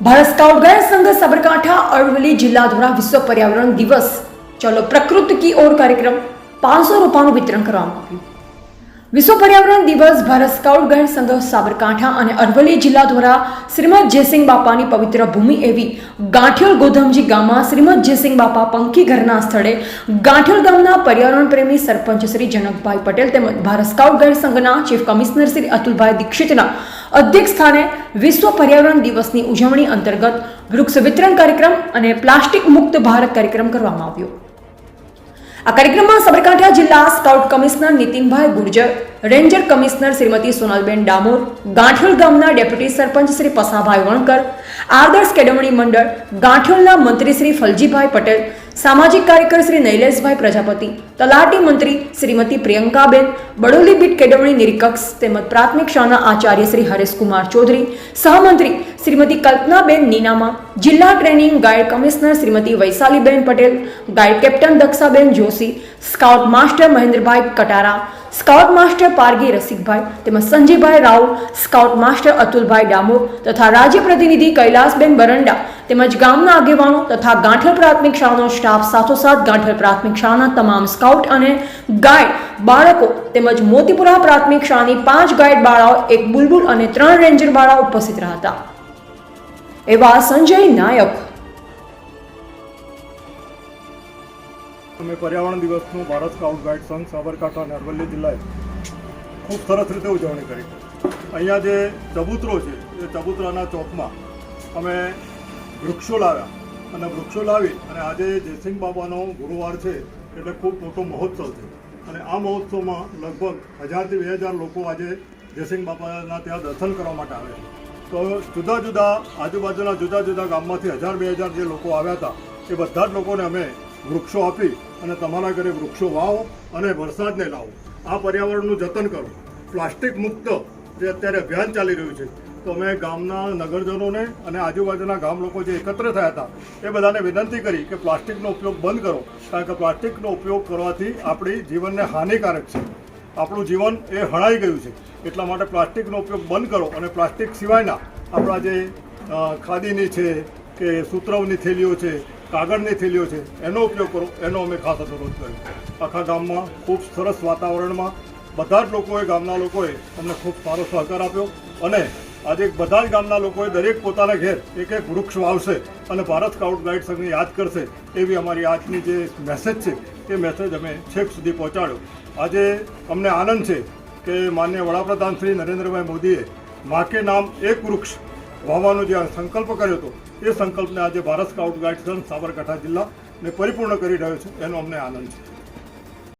Bharat scout guide સંઘ સાબરકાંઠા, અરવલ્લી જિલ્લા દ્વારા વિશ્વ પર્યાવરણ દિવસ. ચલો પ્રકૃતિ કી ઓર કાર્યક્રમ પાંચસો રૂપિયાનું વિતરણ કરવામાં આવ્યું. વિશ્વ પર્યાવરણ દિવસ ભારત સ્કાઉટ ગાઈડ સંઘ સાબરકાંઠા અને અરવલ્લી જિલ્લા દ્વારા શ્રીમદ જયસિંહ બાપાની પવિત્ર ભૂમિ એવી ગાંઠિયોલ ગોધમજી ગામમાં શ્રીમદ જયસિંહ બાપા પંખી ઘરના સ્થળે ગાંઠિયોલ ગામના પર્યાવરણ પ્રેમી સરપંચ શ્રી જનકભાઈ પટેલ તેમજ ભારત સ્કાઉટ ગાઈડ સંઘના ચીફ કમિશનર શ્રી અતુલભાઈ દીક્ષિતના અધ્યક્ષ સ્થાને વિશ્વ પર્યાવરણ દિવસની ઉજવણી અંતર્ગત વૃક્ષ વિતરણ કાર્યક્રમ અને પ્લાસ્ટિક મુક્ત ભારત કાર્યક્રમ કરવામાં આવ્યો. આ કાર્યક્રમમાં સાબરકાંઠા જિલ્લા scout commissioner Nitinbhai Gurjar, ranger commissioner Shrimati Sonalben Damor Ganthol ગામના ડેપ્યુટી સરપંચ શ્રી પસાભાઈ વણકર, આદર્શ કેળવણી મંડળ ગાંઠોલના મંત્રી શ્રી ફલજીભાઈ પટેલ, સામાજિક કાર્યકર શ્રી નૈલેશભાઈ પ્રજાપતિ, તલાટી મંત્રી શ્રીમતી પ્રિયંકાબેન, બડોલી બીટ કેળવણી નિરીક્ષક તેમજ પ્રાથમિક શાળાના આચાર્ય શ્રી હરેશકુમાર ચૌધરી, સહમંત્રી શ્રીમતી કલ્પનાબેન નીનામા, જિલ્લા training guide commissioner Shrimati Vaishaliben Patel, guide captain Dakshaben Joshi, scout master Mahendrabhai Katara, scout master Pargi Rasikbhai તેમજ સંજયભાઈ રાવ સ્કાઉટ માસ્ટર અતુલભાઈ ડામોર તથા રાજ્ય પ્રતિનિધિ કૈલાસબેન બરંડા તેમજ ગામના આગેવાનો તથા ગાંઠલ પ્રાથમિક શાળાનો સ્ટાફ સાથોસાથ ગાંઠલ પ્રાથમિક શાળાના તમામ સ્કાઉટ અને ગાઈડ બાળકો તેમજ મોતીપુરા પ્રાથમિક શાળાની પાંચ ગાઈડ બાળાઓ, એક બુલબુલ અને ત્રણ રેન્જર બાળાઓ ઉપસ્થિત રહ્યા હતા. એવા સંજય નાયક અમે પર્યાવરણ દિવસનું ભારત સ્કાઉટ ગાઈડ સંઘ સાબરકાંઠા અને અરવલ્લી જિલ્લાએ ખૂબ સરસ રીતે ઉજવણી કરી અહીંયા જે ચબૂતરો છે, એ ચબૂતરાના ચોકમાં અમે વૃક્ષો લાવ્યા. અને વૃક્ષો લાવી અને આજે જયસિંહ બાબાનો ગુરુવાર છે, એટલે ખૂબ મોટો મહોત્સવ છે. અને આ મહોત્સવમાં લગભગ હજારથી બે હજાર લોકો આજે જયસિંહ બાબાના ત્યાં દર્શન કરવા માટે આવે છે. તો જુદા જુદા આજુબાજુના જુદા જુદા ગામમાંથી હજાર બે હજાર જે લોકો આવ્યા હતા, એ બધા જ લોકોને અમે વૃક્ષો આપી અને તમારા ઘરે વૃક્ષો વાવો અને વરસાદને લાવો. આ પર્યાવરણનું જતન કરો. પ્લાસ્ટિક મુક્ત જે અત્યારે અભિયાન ચાલી રહ્યું છે, તો અમે ગામના નગરજનોને અને આજુબાજુના ગામ લોકો જે એકત્ર થયા હતા, એ બધાને વિનંતી કરી કે પ્લાસ્ટિકનો ઉપયોગ બંધ કરો. કારણ કે પ્લાસ્ટિકનો ઉપયોગ કરવાથી આપણી જીવનને હાનિકારક છે. આપણું જીવન એ હણાઈ ગયું છે. એટલા માટે પ્લાસ્ટિકનો ઉપયોગ બંધ કરો અને પ્લાસ્ટિક સિવાયના આપણા જે ખાદીની છે કે સૂત્રવની થેલીઓ છે, કાગળની થેલીઓ છે, એનો ઉપયોગ કરો, એનો અમે ખાસ અનુરોધ કર્યો આખા ગામમાં ખૂબ સરસ વાતાવરણમાં બધા જ લોકોએ, ગામના લોકોએ અમને ખૂબ સારો સહકાર આપ્યો અને આજે બધા જ ગામના લોકોએ દરેક પોતાના ઘેર એક એક વૃક્ષ વાવશે અને ભારત સ્કાઉટ ગાઈડ સંઘને યાદ કરશે એવી અમારી આજની જે મેસેજ છે, એ મેસેજ અમે છેક સુધી પહોંચાડ્યો. આજે અમને આનંદ છે કે માન્ય વડાપ્રધાન શ્રી નરેન્દ્રભાઈ મોદીએ માકે નામ એક વૃક્ષ વાવવાનો જે સંકલ્પ કર્યો હતો, એ સંકલ્પને આજે ભારત સ્કાઉટ ગાઈડ સંઘ સાબરકાંઠા જિલ્લા ને પરિપૂર્ણ કરી રહ્યો છે, એનો અમને આનંદ છે.